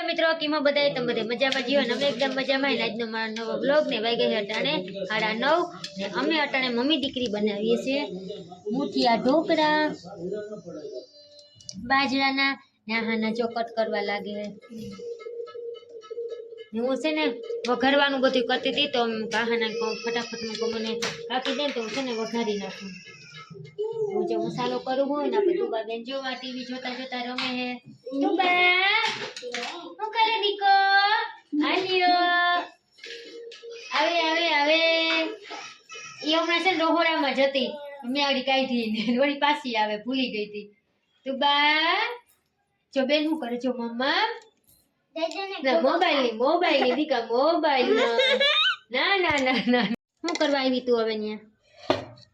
Hello મિત્રો કીમાં બધાય તમે બધે મજામાં જીવો ને અમે એકદમ મજામાં. અને આજનો મારો નવો બ્લોગ ને વાગે છે અટાણે સાડા નવ. ને અમે અટાણે મમ્મી દીકરી બનાવીએ છીએ. મુઠિયા ઢોકળા, બાજરાના, ને આહાના ચોકટ કરવા લાગે. ને હું છે ને વઘારવાનું બધું કરતી હતી, તો કાહાના કહું ફટાફટમાં કહું, મને કાપી દે ને તો હું છે ને વઘારી નાખું. હું જો મસાલો કરું હોય ને, આપણે તુબા બેન જોવા, ટીવી જોતા જોતા રમે હે તુબા શું કરે દીકો. આલ્યો આવે આવે આવે. ઈ હમણાં છે ડહોળામાં જતી મેં આગળ કાઢી ને વળી પાછી આવે ભૂલી ગઈ હતી. તુબા જો બેન શું કરે જો મમ્મા? ના મોબાઈલની મોબાઈલની દીકા મોબાઈલ ના. ના ના ના શું કરવા આવી તું હવે ત્યાં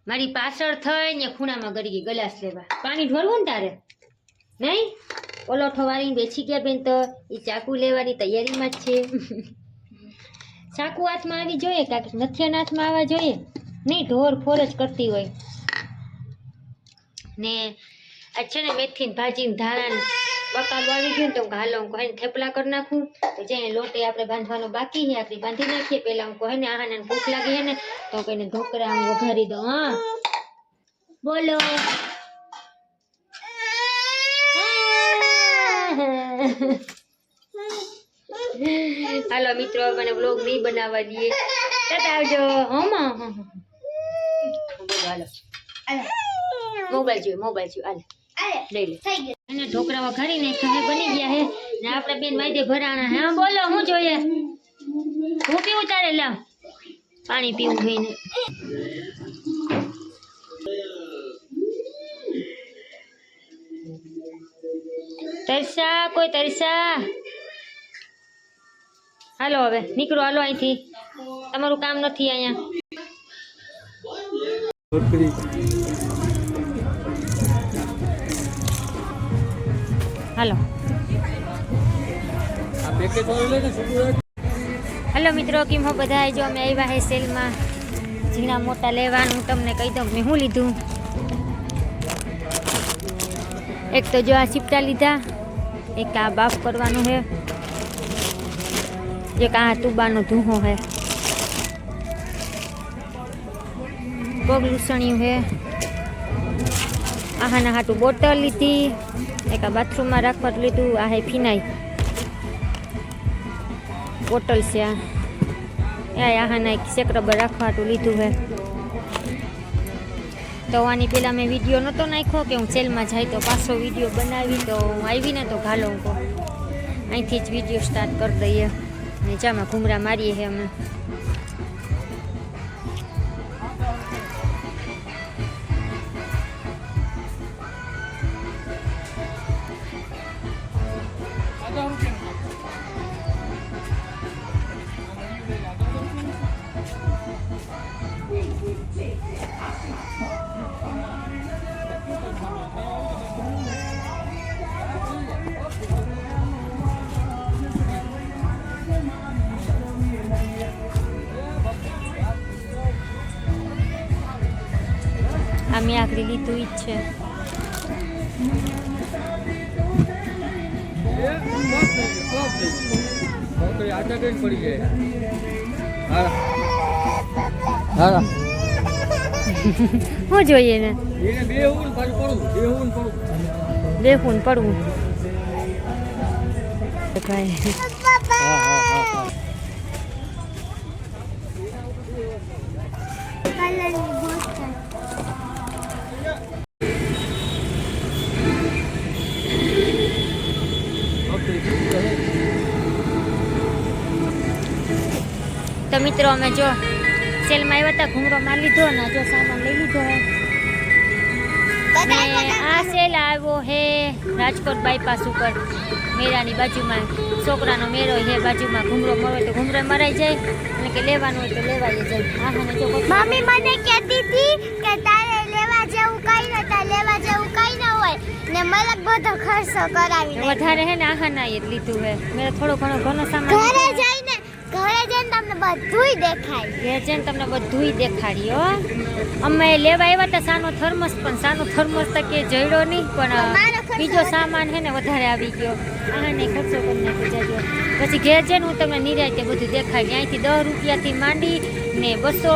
મારી પાછળ થઈ ને ખૂણામાં ગળી ગઈ ગલાસ લેવા. પાણી ઢોળવું ને તારે? નહીં? ઓલોઠો વાળી બેસી ગયા બેન તો એ ચાકુ લેવાની તૈયારીમાં જ છે. ચાકુ હાથમાં આવી જોઈએ કાંક નથિયાના હાથમાં આવવા જોઈએ? નહીં ઢોર ફોર જ કરતી હોય. ને આ છે ને મેથી ભાજી ધાણા બકાલું આવી ગયું તો હાલો હું કહું, એને થેપલા કરી નાખું. તો જે લોટે આપણે બાંધવાનો બાકી છે આપણે બાંધી નાખીએ. પહેલાં હું કહે ને આહાને ભૂખ લાગી ને તો કઈને ઢોકળા હું વઘારી દઉં હા. બોલો. હાલો મિત્રો મને બ્લોગ નહીં બનાવવા દઈએ. તત આવજો. હમ હાલો. મોબાઈલ જોઈએ મોબાઈલ જોઈએ હાલ. લઈ લે. અને બની ગયા હે. આપણે બેન વાયદે ભરાણા હા. બોલો, હું જોઈએ? હું પીવું તારે? લાવ પાણી પીવું થઈને તરસા, કોઈ તરસા? હાલો હવે, નીકળો, હાલો અહીંથી. તમારું કામ નથી અહીંયા. હાલો. હેલો મિત્રો, કેમ હો બધા જો અમે આવ્યા હે સેલમાં. ઝીણા મોટા લેવાનું તમને કહી દઉં, મેં શું લીધું? એક તો જો આ ચીપટા લીધા. એક આ બાફ કરવાનું છે. એક આ તુબાનો ધૂહો છે. પગ લૂસણ્યું છે. આહાના હાટું બોટલ લીધી. એક આ બાથરૂમમાં રાખવા લીધું. આ હે ફિનાઈ. બોટલ છે આ. એ આહાના એક સેક્રબર રાખવા હાટું લીધું છે. તો આની પહેલાં મેં વીડિયો નહોતો નાખ્યો કે હું સેલમાં જાય તો પાછો વીડિયો બનાવી, તો હું આવીને તો ઘાલો હું અહીંથી જ વીડિયો સ્ટાર્ટ કરી દઈએ. ને જામાં ઘૂમરા મારીએ અમે. મેં આખરી લીધું જ છે. હા જોઈએ ને એને? બે હું પાછું પડું બે હું પડું બેહું ને પડવું. કાંઈ મિત્રો અમે જો સેલમાં આવ્યા હતા ઘૂમરો માર લીધો ને જો સામાન લઈ લીધો હે. આ સેલ આવ્યો હે રાજકોટ બાયપાસ ઉપર મેરાની બાજુમાં. છોકરાનો મેરો હે બાજુમાં ઘૂમરો મળે તો ઘૂમરો મરાઈ જાય અને કે લેવાનું હોય તો લેવાય જાય. હા હા જો મમ્મી મને કહેતી હતી કે તારે લેવા જેવું કઈ નતા લેવા જેવું કઈ ન હોય. ને મલક બધો ખર્ચો કરાવી વધારે હે ને આખા ના જ લીધું હે. મેં થોડો ઘણો ઘણો સામાન ઘરે ઘરે જઈને તમને બધુંય દેખાય. ઘેર જઈને તમને બધુંય દેખાડ્યો અમે લેવા આવ્યા હતા સાનો થર્મસ પણ સાનો થર્મસ તો કે જડ્યો નહીં પણ બીજો સામાન છે ને વધારે આવી ગયો. આને ખર્ચો તમને નાખ્યો જાજો પછી ઘેર જઈને હું તમને નિરાયતે બધું દેખાડી. અહીંથી દસ રૂપિયાથી માંડી ને બસો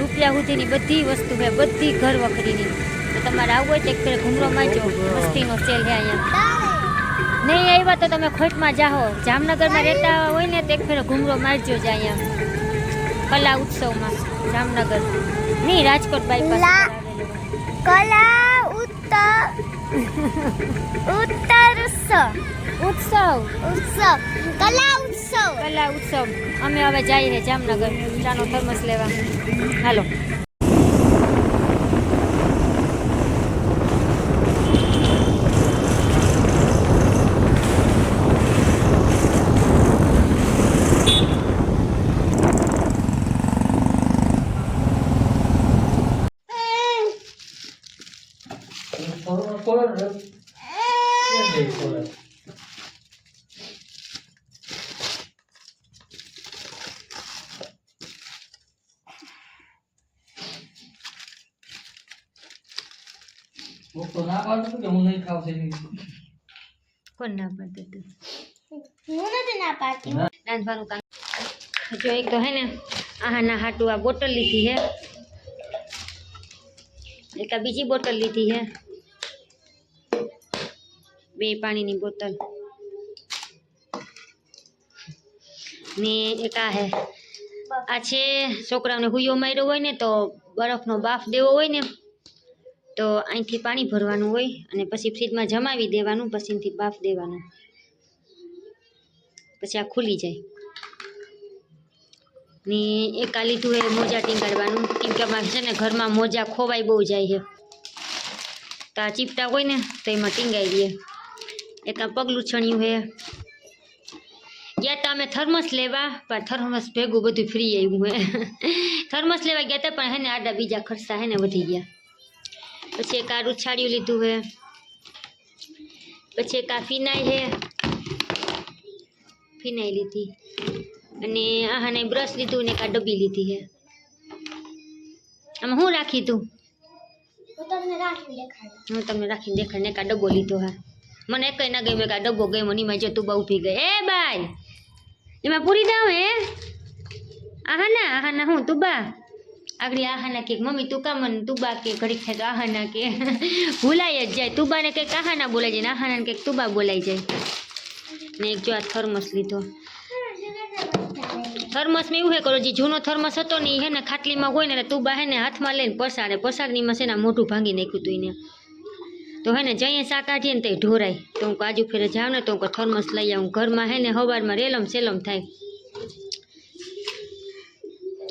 રૂપિયા સુધીની બધી વસ્તુ છે બધી ઘર વખરીની. તો તમારે આવવું હોય તો એક ફેર ઘૂમરો મારજો. મસ્તીનો સેલ છે અહીંયા. નહીં આવ્યા તો તમે ખોટમાં જાઓ. જામનગરમાં રહેતા હોય ને તો એક ફેરો ઘૂમરો મારજો જ અહીંયા. કલા ઉત્સવમાં જામનગર. નહીં રાજકોટ બાયપાસ કલા ઉત્તર ઉત્તર ઉત્સવ ઉત્સવ. ઉત્સવ. કલા ઉત્સવ. કલા ઉત્સવ. અમે હવે જઈએ જામનગર. ચાનો થર્મસ લેવા. હાલો. ખોલો ખોલો ને કેમ નહીં ખોલે? હું તો ના પાડું છું કે હું નહીં ખાવ છે કોણ ના પડતું તું હું નથી ના પાડતી રાંધવાનું કામ જો એક તો હે ને આહાના હાટું આ બોટલ લીધી હે એક આ બીજી બોટલ લીધી હે બે પાણીની બોટલ. ને એક આ હે, આ છે છોકરાઓને હુયો માર્યો હોય ને તો બરફનો બાફ દેવો હોય ને, તો અહીંથી પાણી ભરવાનું હોય અને પછી ફ્રીજમાં જમાવી દેવાનું પછી એનાથી બાફ દેવાનું. પછી આ ખુલી જાય. ને એક આ લીધું એ મોજા ટીંગાડવાનું. કેમ કે અમારે છે ને ઘરમાં મોજા ખોવાઈ બહુ જાય છે તો આ ચીપટા હોય ને તો એમાં ટીંગાઈ દઈએ. એક આ પગલું છણ્યું હે. ગયા તા અમે થર્મસ લેવા પણ થર્મસ ભેગું બધું ફ્રી આવ્યું હે. થર્મસ લેવા ગયા હતા પણ હે ને આડા બીજા ખર્ચા હે ને વધી ગયા. પછી એક આ રૂછાળ્યું લીધું હે. પછી એક આ ફિનાઈ હે. ફિનાઈ લીધી. અને આને બ્રશ લીધું ને એક આ ડબ્બી લીધી હે. આમાં હું રાખી તું હું તમને રાખીને દેખાડું. હું તમને રાખીને દેખાડ ને એક આ ડબ્બો લીધો હા. મને એક ના ગમ્યો કે ડબ્બો ગયો મને એમાં જતું બહુ ઊભી ગઈ એ બાય એમાં પૂરી દાવ હે? આહાના આહાના હું, તું બા? આગળ આહાના કે, મમ્મી તું કામ તું બા કે, ઘડીક થાય તો આહાના કે. ભૂલાય જ જાય. તું બાને કંઈક આહાના બોલાઈ જાય ને આહાના કંઈક તું બા બોલાઈ જાય. ને એક જો આ થર્મસ લીધો. થર્મસમાં એવું હે કરો, જે જૂનો થર્મસ હતો ને એ હે ને ખાટલીમાં હોય ને તું બા હે ને હાથમાં લઈને પસાડે પસાડનીમાં છે ને મોઢું ભાંગી નાખ્યું તું એને. તો હે ને જઈએ કાઢીએ ને તો ઢોરાય. તો હું કાજુ ફેરે જાઉં ને તો હું થર્મસ લઈ આવું. ઘરમાં હે ને હવારમાં રેલમ સેલમ થાય.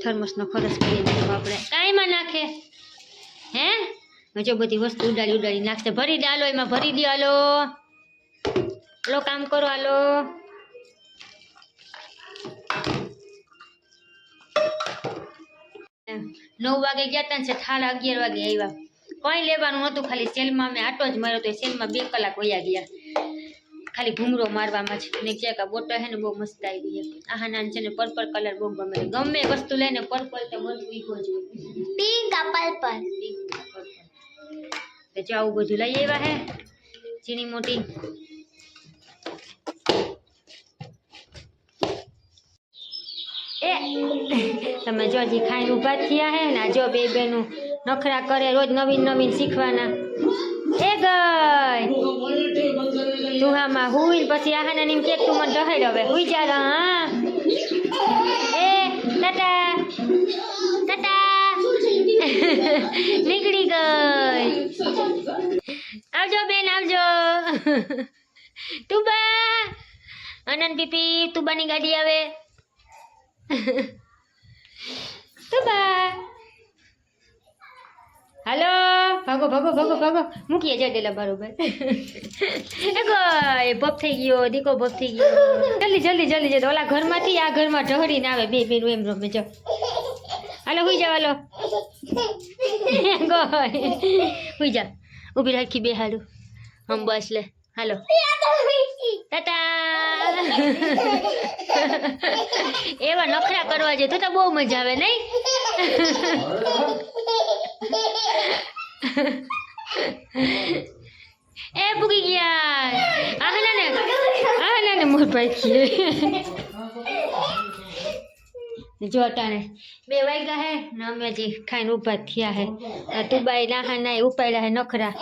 થર્મસનો ખર્ચ કરીએ તો આપણે કાંઈમાં નાખે. હે? જો બધી વસ્તુ ઉડાડી ઉડાડી નાખશે. ભરી દે હાલો, એમાં ભરી દે હાલો. હાલો, કામ કરો, હાલો. નવ વાગે ગયા હતા છે થાળ અગિયાર વાગે આવ્યા. કંઈ લેવાનું હતું? ખાલી સેલમાં મેં આટો જ માર્યો તો સેલમાં બે કલાક વયા ગયા. ખાલી ઘૂમરો મારવામાં જ. ને ક્યાંક આ બોટલ છે ને બહુ મસ્ત આવી ગઈ આહા નાન છે ને પર્પલ કલર બહુ ગમે છે. ગમે વસ્તુ લઈને પર્પલ તો બધું ઈકો જ પિંક આ પર્પલ તો જો આવું બધું લઈ આવ્યા હે ચીની મોટી. એ તમે જો હજી ખાઈને ઊભા થયા હે ને જો બે બેનું નખરા કરે રોજ નવીન નવીન શીખવાના. એ ગઈ. તું હામાં હુઈ પછી આહાને નીમ કે તું મને ડહેડ હવે હુઈ જા હા. એ, ટાટા. ટાટા. નીકળી ગઈ. આવજો બેન, આવજો. તુબા અનંત પીપી તુબાની ગાડી આવે. તુબા હાલો. ભાગો ભાગો ભાગો ભાગો. મૂકીએ જડેલા બરોબર એ ભપ થઈ ગયો, દીકો ભપ થઈ ગયો. જલ્દી જલ્દી જલ્દી જલ્દી. ઓલા ઘરમાંથી આ ઘરમાં ઢહડીને આવે, બે બે એમ રમે, જો. હાલો, હુઈ જાવ હાલો. હુઈ જા ઊભી રાખી બે હાલું હમ, બસ, લે. હાલો. ટાટા. એવા નખરા કરવા જોઈએ તો બહુ મજા આવે, નહીં? એ પૂગી ગયા આહના ને આહના ને મોર જો અટાણે બે વાગ્યા હે ને અમે જે ખાઈને ઊભા થયા હે તું તુબાઈ નાહા નાય ઉપાડ્યા હે નખરા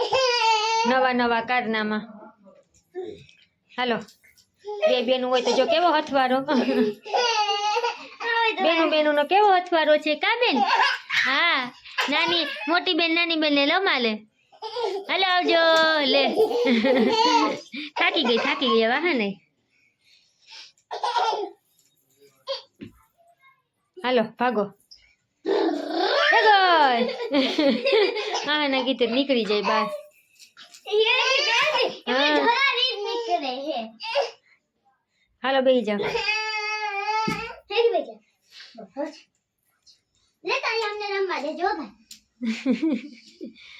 નવા નવા કારનામાં હાલો બે બેનું હોય તો જો કેવો હથવારો બેનું બેનું નો કેવો હથવારો છે કા બેન હા નાની, મોટી બેન, નાની બેન ને માલે. હલો આવજો, લે. થાકી ગઈ થાકી ગઈ વાહ ને. હાલો, ભાગો. હા ના ગીતે નીકળી જાય બહાર. હાલો બેસી જાઓ. લેતા અમને રમવા દેજો ભાઈ.